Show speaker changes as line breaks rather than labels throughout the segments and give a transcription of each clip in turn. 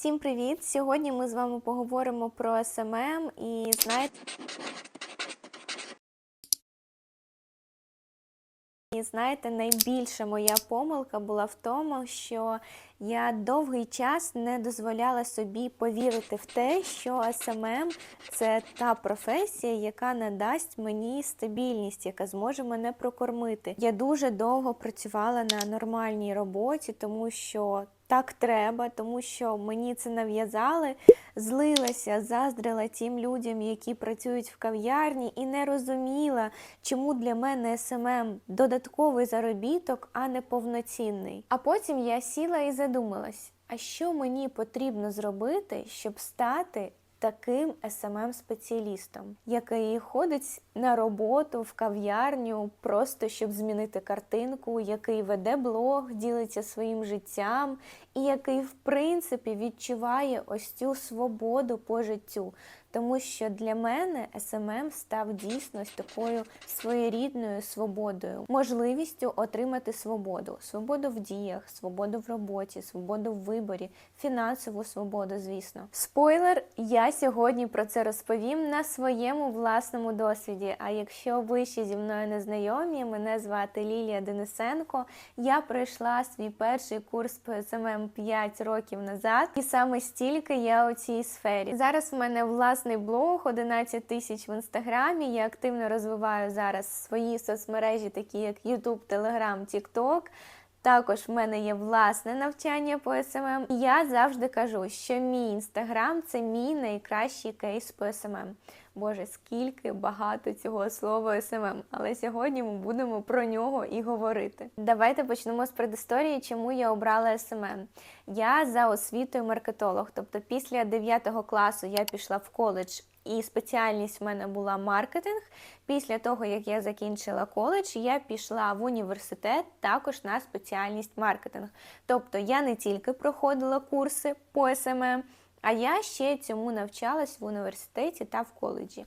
Всім привіт! Сьогодні ми з вами поговоримо про SMM і знаєте. І знаєте, найбільша моя помилка була в тому, що я довгий час не дозволяла собі повірити в те, що SMM – це та професія, яка надасть мені стабільність, яка зможе мене прокормити. Я дуже довго працювала на нормальній роботі, тому що так треба, тому що мені це нав'язали, злилася, заздрила тим людям, які працюють в кав'ярні, і не розуміла, чому для мене СММ додатковий заробіток, а не повноцінний. А потім я сіла і задумалась, а що мені потрібно зробити, щоб стати таким smm спеціалістом який ходить на роботу в кав'ярню, просто щоб змінити картинку, який веде блог, ділиться своїм життям, і який, в принципі, відчуває ось цю свободу по життю. Тому що для мене SMM став дійсно такою своєрідною свободою, можливістю отримати свободу, свободу в діях, свободу в роботі, свободу в виборі, фінансову свободу, звісно. Спойлер, я сьогодні про це розповім на своєму власному досвіді. А якщо ви ще зі мною не знайомі, мене звати Лілія Денисенко. Я пройшла свій перший курс по SMM 5 років назад, і саме стільки я у цій сфері. Зараз в мене власний блог, 11 тисяч в інстаграмі. Я активно розвиваю зараз свої соцмережі, такі як YouTube, Telegram, TikTok. Також в мене є власне навчання по СММ. І я завжди кажу, що мій інстаграм це мій найкращий кейс по СММ. Боже, скільки багато цього слова СММ. Але сьогодні ми будемо про нього і говорити. Давайте почнемо з предісторії, чому я обрала СММ. Я за освітою маркетолог, тобто після 9 класу я пішла в коледж. І спеціальність в мене була маркетинг. Після того, як я закінчила коледж, я пішла в університет також на спеціальність маркетинг. Тобто я не тільки проходила курси по СММ, а я ще цьому навчалась в університеті та в коледжі.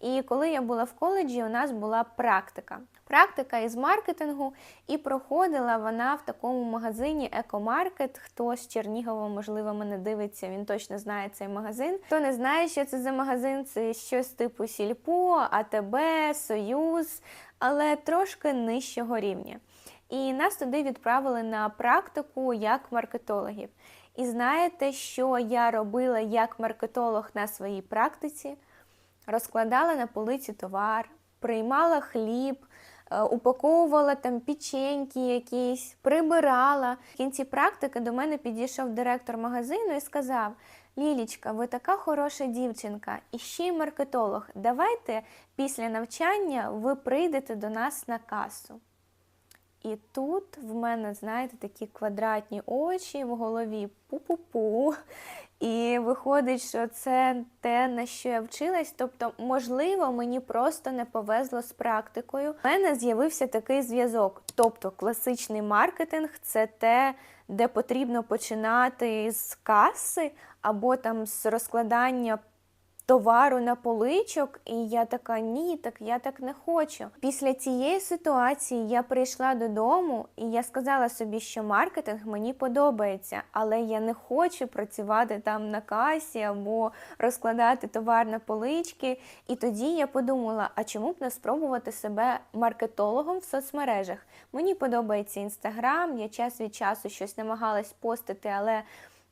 І коли я була в коледжі, у нас була практика. Практика із маркетингу, і проходила вона в такому магазині Екомаркет. Хто з Чернігова, можливо, мене дивиться, він точно знає цей магазин. Хто не знає, що це за магазин, це щось типу Сільпо, АТБ, Союз, але трошки нижчого рівня. І нас туди відправили на практику як маркетологів. І знаєте, що я робила як маркетолог на своїй практиці? Розкладала на полиці товар, приймала хліб, е, упаковувала там печеньки якісь, прибирала. В кінці практики до мене підійшов директор магазину і сказав: Лілічка, ви така хороша дівчинка, і ще й маркетолог. Давайте після навчання ви прийдете до нас на касу. І тут в мене, знаєте, такі квадратні очі в голові пу-пу-пу. І виходить, що це те, на що я вчилась. Тобто, можливо, мені просто не повезло з практикою. У мене з'явився такий зв'язок. Тобто, класичний маркетинг це те, де потрібно починати з каси або там з розкладання товару на поличок, і я така, ні, так я так не хочу. Після цієї ситуації я прийшла додому і я сказала собі, що маркетинг мені подобається, але я не хочу працювати там на касі або розкладати товар на полички. І тоді я подумала: а чому б не спробувати себе маркетологом в соцмережах? Мені подобається інстаграм, я час від часу щось намагалась постити, але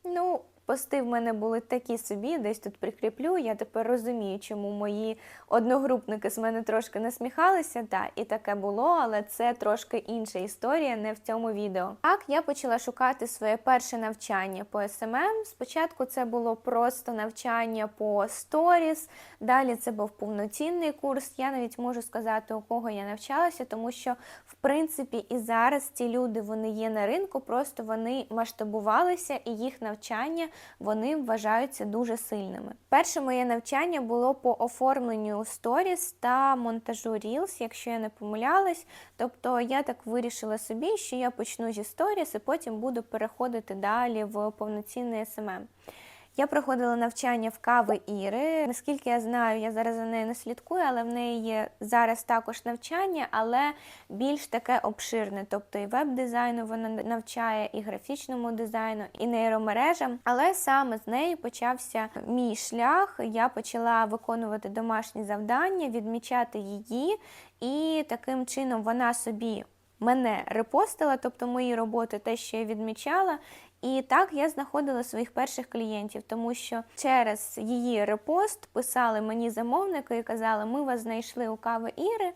ну. Пости в мене були такі собі, десь тут прикріплю. Я тепер розумію, чому мої одногрупники з мене трошки насміхалися. Так, і таке було, але це трошки інша історія, не в цьому відео. Так, я почала шукати своє перше навчання по СММ. Спочатку це було просто навчання по сторіс, далі це був повноцінний курс. Я навіть можу сказати, у кого я навчалася, тому що, в принципі, і зараз ці люди вони є на ринку, просто вони масштабувалися і їх навчання вони вважаються дуже сильними. Перше моє навчання було по оформленню сторіс та монтажу Reels, якщо я не помилялась. Тобто я так вирішила собі, що я почну зі сторіс і потім буду переходити далі в повноцінний SMM. Я проходила навчання в кави Іри. Наскільки я знаю, я зараз за нею не слідкую, але в неї є зараз також навчання, але більш таке обширне. Тобто і веб-дизайну вона навчає, і графічному дизайну, і нейромережам. Але саме з нею почався мій шлях. Я почала виконувати домашні завдання, відмічати її, і таким чином вона собі мене репостила, тобто мої роботи, те, що я відмічала. І так я знаходила своїх перших клієнтів, тому що через її репост писали мені замовники і казали, ми вас знайшли у кави Іри.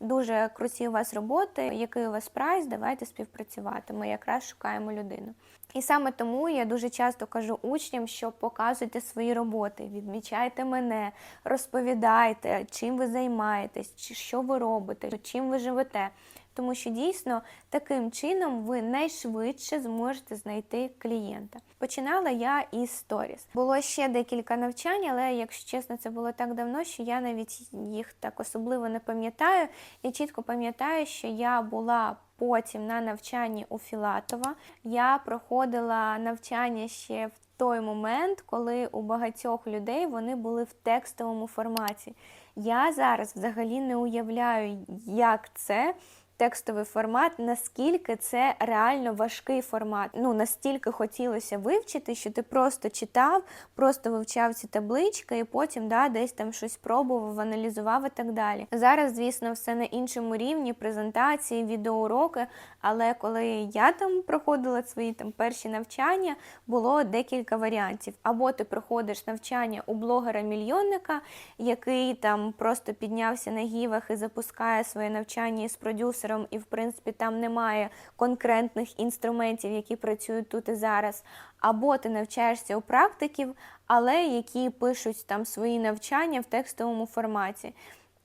Дуже круті у вас роботи, який у вас прайс, давайте співпрацювати. Ми якраз шукаємо людину. І саме тому я дуже часто кажу учням, що показуйте свої роботи, відмічайте мене, розповідайте, чим ви займаєтесь, що ви робите, чим ви живете. Тому що дійсно таким чином ви найшвидше зможете знайти клієнта. Починала я із сторіс. Було ще декілька навчань, але якщо чесно, це було так давно, що я навіть їх так особливо не пам'ятаю. Я чітко пам'ятаю, що я була потім на навчанні у Філатова. Я проходила навчання ще в той момент, коли у багатьох людей вони були в текстовому форматі. Я зараз взагалі не уявляю, як це текстовий формат, наскільки це реально важкий формат. Ну настільки хотілося вивчити, що ти просто читав, просто вивчав ці таблички, і потім да, десь там щось пробував, аналізував і так далі. Зараз, звісно, все на іншому рівні, презентації, відеоуроки. Але коли я там проходила свої там перші навчання, було декілька варіантів. Або ти проходиш навчання у блогера-мільйонника, який там просто піднявся на гівах і запускає своє навчання із продюсером, і в принципі там немає конкретних інструментів, які працюють тут і зараз. Або ти навчаєшся у практиків, але які пишуть там свої навчання в текстовому форматі.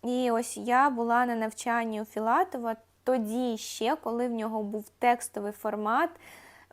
І ось я була на навчанні у Філатова тоді ще, коли в нього був текстовий формат.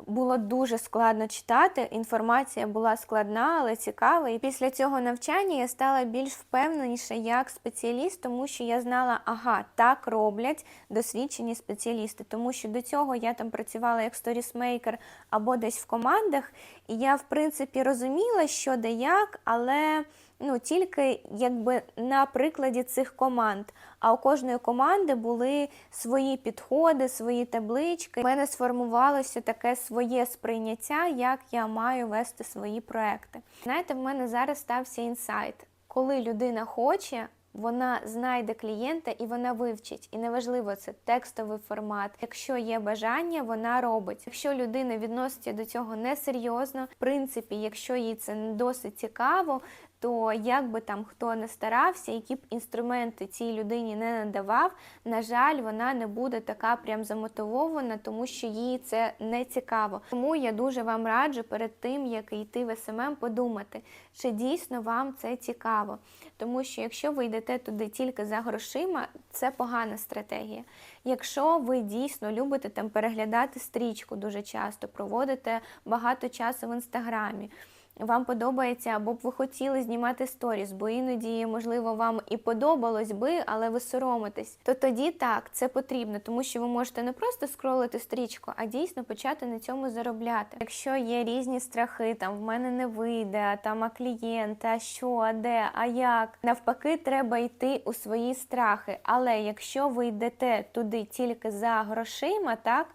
Було дуже складно читати, інформація була складна, але цікава. І після цього навчання я стала більш впевненіша як спеціаліст, тому що я знала, ага, так роблять досвідчені спеціалісти. Тому що до цього я там працювала як сторісмейкер або десь в командах, і я, в принципі, розуміла, що де як, але ну, тільки якби на прикладі цих команд. А у кожної команди були свої підходи, свої таблички. У мене сформувалося таке своє сприйняття, як я маю вести свої проекти. Знаєте, в мене зараз стався інсайт. Коли людина хоче, вона знайде клієнта і вона вивчить. І неважливо, це текстовий формат. Якщо є бажання, вона робить. Якщо людина відноситься до цього несерйозно, в принципі, якщо їй це не досить цікаво, то як би там хто не старався, які б інструменти цій людині не надавав, на жаль, вона не буде така прям замотивована, тому що їй це не цікаво. Тому я дуже вам раджу перед тим, як йти в СММ, подумати, чи дійсно вам це цікаво. Тому що якщо ви йдете туди тільки за грошима, це погана стратегія. Якщо ви дійсно любите там переглядати стрічку дуже часто, проводите багато часу в інстаграмі вам подобається, або б ви хотіли знімати сторіс, бо іноді, можливо, вам і подобалось би, але ви соромитесь, то тоді так, це потрібно, тому що ви можете не просто скролити стрічку, а дійсно почати на цьому заробляти. Якщо є різні страхи, там в мене не вийде, там а клієнт, а що, а де, а як. Навпаки, треба йти у свої страхи. Але якщо ви йдете туди тільки за грошима, так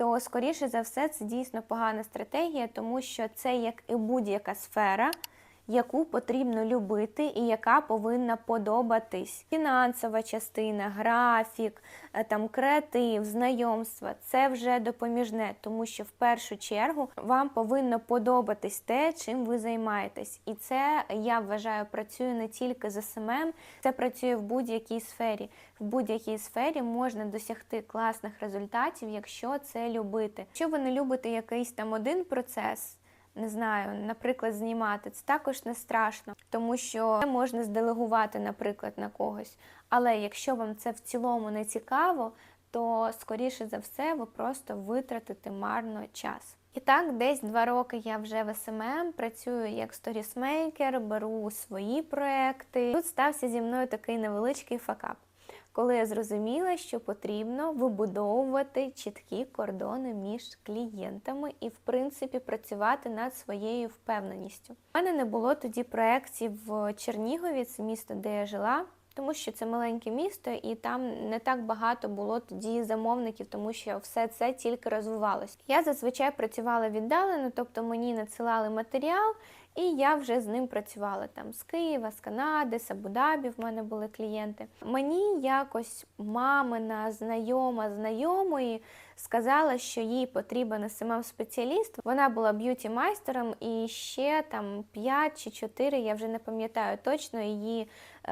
то скоріше за все це дійсно погана стратегія, тому що це як і будь-яка сфера яку потрібно любити і яка повинна подобатись. Фінансова частина, графік, е, там креатив, знайомства це вже допоміжне, тому що в першу чергу вам повинно подобатись те, чим ви займаєтесь. І це я вважаю працює не тільки за СММ, це працює в будь-якій сфері. В будь-якій сфері можна досягти класних результатів, якщо це любити. Якщо ви не любите якийсь там один процес не знаю, наприклад, знімати, це також не страшно, тому що можна зделегувати, наприклад, на когось. Але якщо вам це в цілому не цікаво, то скоріше за все ви просто витратите марно час. І так, десь два роки я вже в СММ, працюю як сторісмейкер, беру свої проекти. Тут стався зі мною такий невеличкий факап. Коли я зрозуміла, що потрібно вибудовувати чіткі кордони між клієнтами і, в принципі, працювати над своєю впевненістю. У мене не було тоді проєктів в Чернігові, це місто, де я жила. Тому що це маленьке місто, і там не так багато було тоді замовників, тому що все це тільки розвивалося. Я зазвичай працювала віддалено, тобто мені надсилали матеріал, і я вже з ним працювала там з Києва, з Канади, з Абу-Дабі в мене були клієнти. Мені якось мамина знайома знайомої сказала, що їй потрібен смм спеціаліст. Вона була б'юті майстером, і ще там 5 чи 4, я вже не пам'ятаю точно її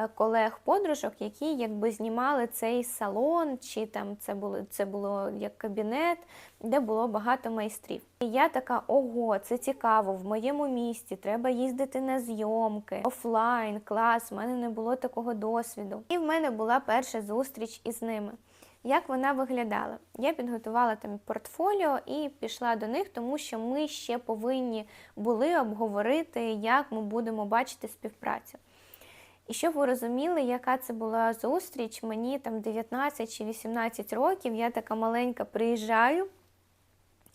колег-подружок, які якби знімали цей салон, чи там це було це було як кабінет, де було багато майстрів. І я така: ого, це цікаво, в моєму місті треба їздити на зйомки, офлайн, клас. У мене не було такого досвіду. І в мене була перша зустріч із ними. Як вона виглядала? Я підготувала там портфоліо і пішла до них, тому що ми ще повинні були обговорити, як ми будемо бачити співпрацю. І щоб ви розуміли, яка це була зустріч, мені там 19 чи 18 років, я така маленька приїжджаю,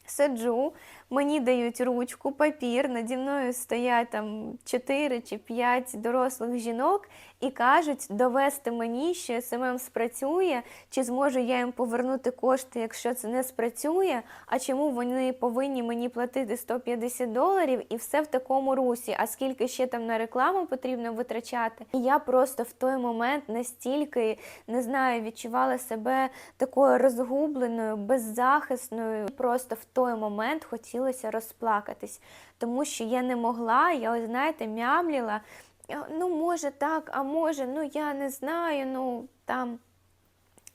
сиджу, мені дають ручку, папір, наді мною стоять там 4 чи 5 дорослих жінок і кажуть, довести мені, що СММ спрацює, чи зможу я їм повернути кошти, якщо це не спрацює, а чому вони повинні мені платити 150 доларів і все в такому русі, а скільки ще там на рекламу потрібно витрачати. І я просто в той момент настільки не знаю, відчувала себе такою розгубленою, беззахисною. Просто в той момент хотілося розплакатись, тому що я не могла, я ось знаєте, мямліла. Ну, може так, а може, ну я не знаю, ну там.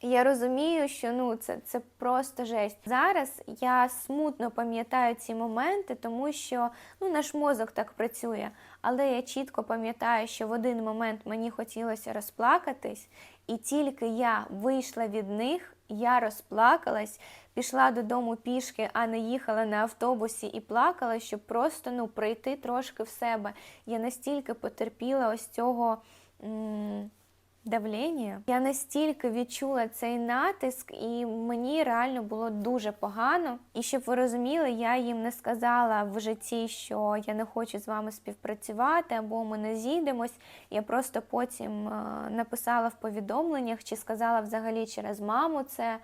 Я розумію, що ну це це просто жесть. Зараз я смутно пам'ятаю ці моменти, тому що ну наш мозок так працює. Але я чітко пам'ятаю, що в один момент мені хотілося розплакатись, і тільки я вийшла від них, я розплакалась, пішла додому пішки, а не їхала на автобусі і плакала, щоб просто ну прийти трошки в себе. Я настільки потерпіла ось цього. Давлення. Я настільки відчула цей натиск, і мені реально було дуже погано. І щоб ви розуміли, я їм не сказала в житті, що я не хочу з вами співпрацювати або ми не зійдемось. Я просто потім е, написала в повідомленнях чи сказала взагалі через маму це.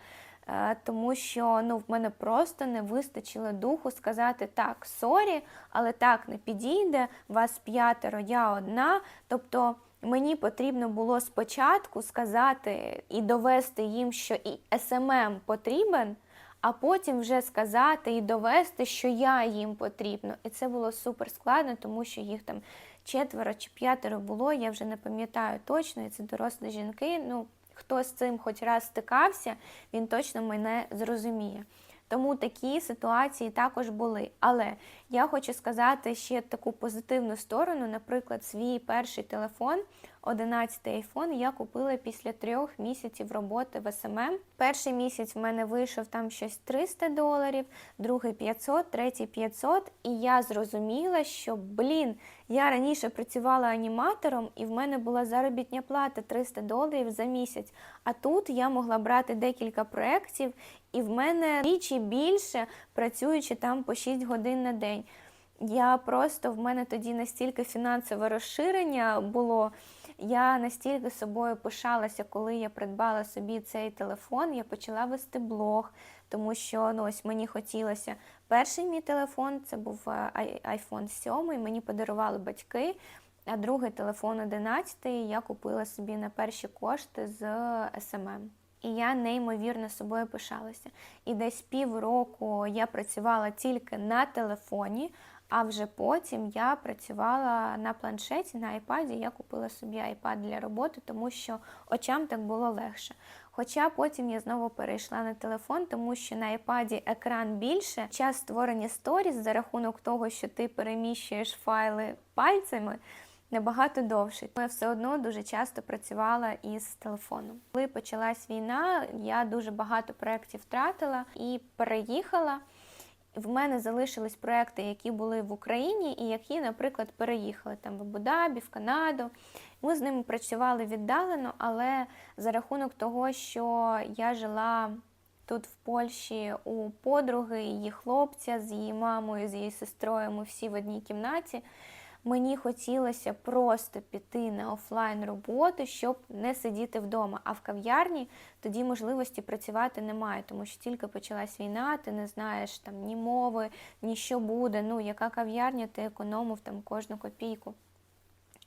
Е, тому що ну, в мене просто не вистачило духу сказати так, сорі, але так не підійде, вас п'ятеро, я одна. Тобто Мені потрібно було спочатку сказати і довести їм, що і СММ потрібен, а потім вже сказати і довести, що я їм потрібно. І це було супер складно, тому що їх там четверо чи п'ятеро було, я вже не пам'ятаю точно, і це дорослі жінки. Ну, хто з цим хоч раз стикався, він точно мене зрозуміє. Тому такі ситуації також були. Але я хочу сказати ще таку позитивну сторону. Наприклад, свій перший телефон, 11 iPhone, я купила після трьох місяців роботи в СММ. Перший місяць в мене вийшов там щось 300 доларів, другий 500, третій 500. І я зрозуміла, що блін, я раніше працювала аніматором, і в мене була заробітня плата 300 доларів за місяць. А тут я могла брати декілька проєктів, і в мене річі більше працюючи там по 6 годин на день. Я просто в мене тоді настільки фінансове розширення було. Я настільки собою пишалася, коли я придбала собі цей телефон. Я почала вести блог, тому що ну, ось мені хотілося. Перший мій телефон це був е, iPhone 7, мені подарували батьки. А другий телефон 11 я купила собі на перші кошти з СММ і я неймовірно собою пишалася. І десь півроку я працювала тільки на телефоні, а вже потім я працювала на планшеті, на айпаді. Я купила собі айпад для роботи, тому що очам так було легше. Хоча потім я знову перейшла на телефон, тому що на айпаді екран більше. Час створення сторіс за рахунок того, що ти переміщуєш файли пальцями набагато довше. Я все одно дуже часто працювала із телефоном. Коли почалась війна, я дуже багато проєктів втратила і переїхала. В мене залишились проекти, які були в Україні, і які, наприклад, переїхали там в Абу-Дабі, в Канаду. Ми з ними працювали віддалено, але за рахунок того, що я жила тут в Польщі у подруги, її хлопця з її мамою, з її сестрою, ми всі в одній кімнаті. Мені хотілося просто піти на офлайн роботу, щоб не сидіти вдома. А в кав'ярні тоді можливості працювати немає, тому що тільки почалась війна, ти не знаєш там ні мови, ні що буде. Ну, яка кав'ярня, ти економив там кожну копійку.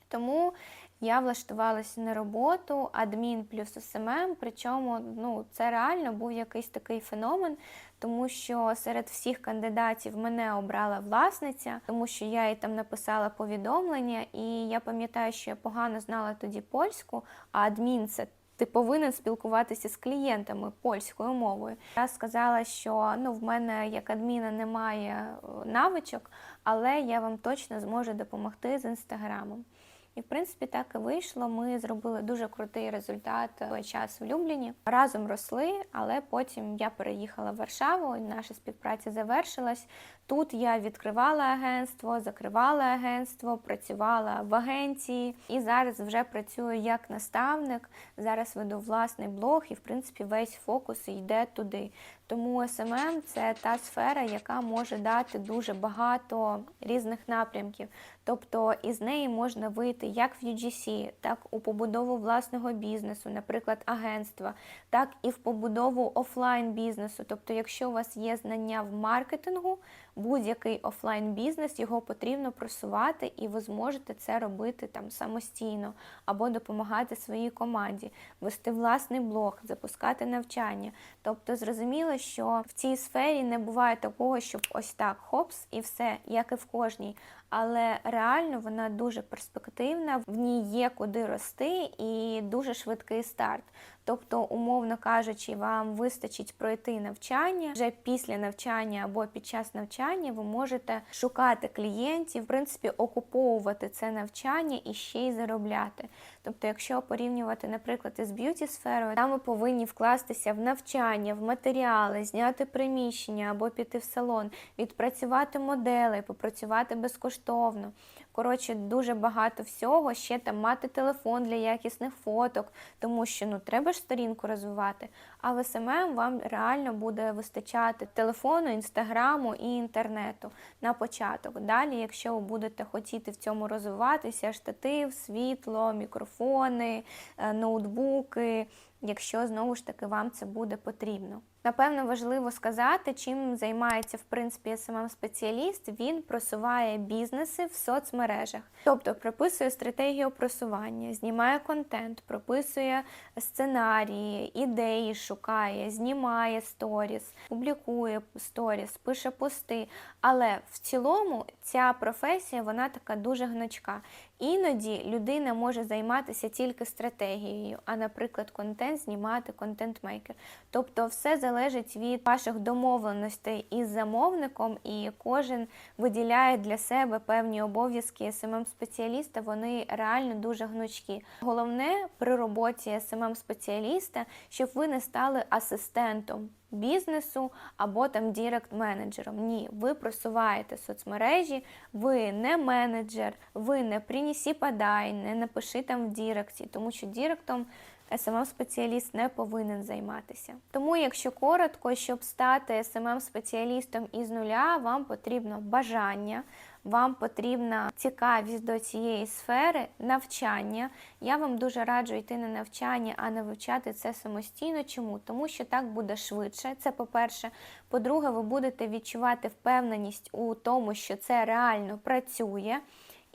Тому я влаштувалася на роботу адмін плюс СММ, причому ну, це реально був якийсь такий феномен, тому що серед всіх кандидатів мене обрала власниця, тому що я їй там написала повідомлення, і я пам'ятаю, що я погано знала тоді польську, а адмін це. Ти повинен спілкуватися з клієнтами польською мовою. Я сказала, що ну в мене як адміна немає е, навичок, але я вам точно зможу допомогти з інстаграмом. І в принципі так і вийшло. Ми зробили дуже крутий результат час в Любліні. Разом росли, але потім я переїхала в Варшаву. і Наша співпраця завершилась. Тут я відкривала агентство, закривала агентство, працювала в агенції і зараз вже працюю як наставник. Зараз веду власний блог, і в принципі весь фокус йде туди. Тому SMM – це та сфера, яка може дати дуже багато різних напрямків. Тобто із неї можна вийти як в UGC, так у побудову власного бізнесу, наприклад, агентства, так і в побудову офлайн бізнесу. Тобто, якщо у вас є знання в маркетингу, будь-який офлайн бізнес його потрібно просувати, і ви зможете це робити там самостійно або допомагати своїй команді, вести власний блог, запускати навчання. Тобто, зрозуміло, що в цій сфері не буває такого, щоб ось так хопс і все, як і в кожній. Але реально вона дуже перспективна, в ній є куди рости і дуже швидкий старт. Тобто, умовно кажучи, вам вистачить пройти навчання вже після навчання або під час навчання ви можете шукати клієнтів, в принципі, окуповувати це навчання і ще й заробляти. Тобто, якщо порівнювати, наприклад, із б'юті сферою, там ви повинні вкластися в навчання, в матеріали, зняти приміщення або піти в салон, відпрацювати модели, попрацювати безкоштовно. Коротше, дуже багато всього, ще там мати телефон для якісних фоток, тому що ну треба ж сторінку розвивати. А в СММ вам реально буде вистачати телефону, інстаграму і інтернету на початок. Далі, якщо ви будете хотіти в цьому розвиватися, штатив, світло, мікрофони, е, ноутбуки, якщо знову ж таки вам це буде потрібно. Напевно, важливо сказати, чим займається в принципі smm спеціаліст Він просуває бізнеси в соцмережах, тобто прописує стратегію просування, знімає контент, прописує сценарії, ідеї, шукає, знімає сторіс, публікує сторіс, пише пости. Але в цілому ця професія вона така дуже гнучка. Іноді людина може займатися тільки стратегією, а, наприклад, контент знімати контент-мейкер. Тобто, все залежить від ваших домовленостей із замовником, і кожен виділяє для себе певні обов'язки smm спеціаліста Вони реально дуже гнучкі. Головне при роботі smm спеціаліста щоб ви не стали асистентом бізнесу або там дірект-менеджером. Ні, ви просуваєте соцмережі, ви не менеджер, ви не принесі подай, не напиши там в діректі, тому що діректом smm спеціаліст не повинен займатися. Тому, якщо коротко, щоб стати smm спеціалістом із нуля, вам потрібно бажання вам потрібна цікавість до цієї сфери, навчання. Я вам дуже раджу йти на навчання, а не вивчати це самостійно. Чому? Тому що так буде швидше. Це по-перше. По-друге, ви будете відчувати впевненість у тому, що це реально працює.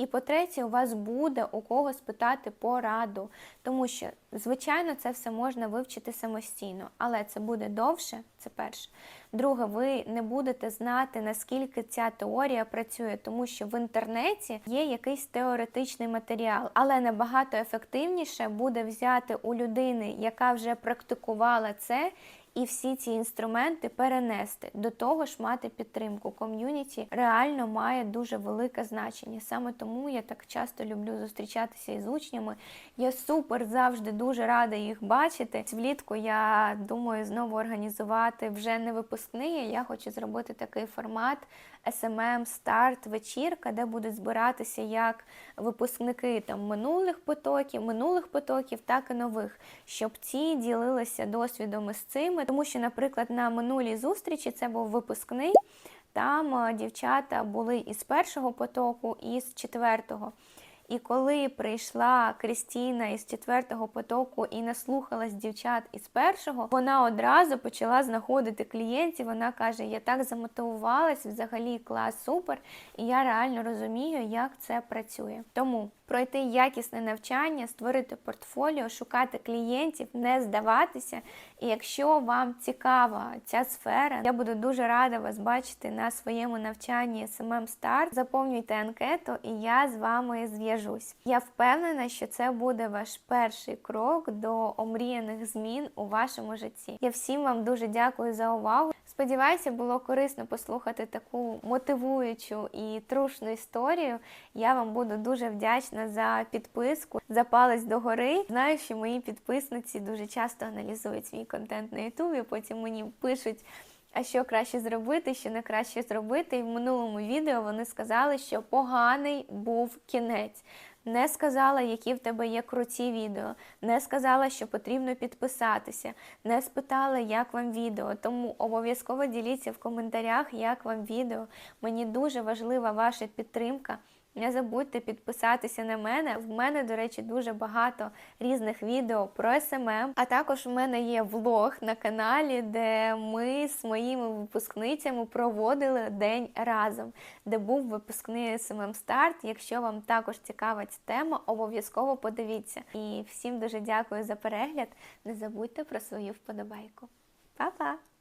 І по-третє, у вас буде у кого спитати пораду, тому що, звичайно, це все можна вивчити самостійно, але це буде довше, це перше. Друге, ви не будете знати, наскільки ця теорія працює, тому що в інтернеті є якийсь теоретичний матеріал, але набагато ефективніше буде взяти у людини, яка вже практикувала це і всі ці інструменти перенести. До того ж, мати підтримку. Ком'юніті реально має дуже велике значення. Саме тому я так часто люблю зустрічатися із учнями. Я супер завжди дуже рада їх бачити. Влітку я думаю знову організувати вже не випускний. Я хочу зробити такий формат SMM старт вечірка, де будуть збиратися як випускники там минулих потоків, минулих потоків, так і нових, щоб ці ділилися досвідом із цими. Тому що, наприклад, на минулій зустрічі це був випускний. Там е, дівчата були із першого потоку, і з четвертого. І коли прийшла Крістіна із четвертого потоку і наслухалась дівчат із першого, вона одразу почала знаходити клієнтів. Вона каже: Я так замотивувалась, взагалі клас супер, і я реально розумію, як це працює. Тому пройти якісне навчання, створити портфоліо, шукати клієнтів, не здаватися. І якщо вам цікава ця сфера, я буду дуже рада вас бачити на своєму навчанні SMM Start. Заповнюйте анкету, і я з вами зв'яжусь. Я впевнена, що це буде ваш перший крок до омріяних змін у вашому житті. Я всім вам дуже дякую за увагу. Сподіваюся, було корисно послухати таку мотивуючу і трушну історію. Я вам буду дуже вдячна за підписку, за палець догори. Знаю, що мої підписниці дуже часто аналізують свій контент на Ютубі, потім мені пишуть. А що краще зробити, що не краще зробити. І в минулому відео вони сказали, що поганий був кінець. Не сказала, які в тебе є круті відео, не сказала, що потрібно підписатися, не спитала, як вам відео. Тому обов'язково діліться в коментарях, як вам відео. Мені дуже важлива ваша підтримка. Не забудьте підписатися на мене. В мене, до речі, дуже багато різних відео про СММ. А також в мене є влог на каналі, де ми з моїми випускницями проводили день разом, де був випускний СММ старт. Якщо вам також цікава ця тема, обов'язково подивіться. І всім дуже дякую за перегляд. Не забудьте про свою вподобайку. Па-па!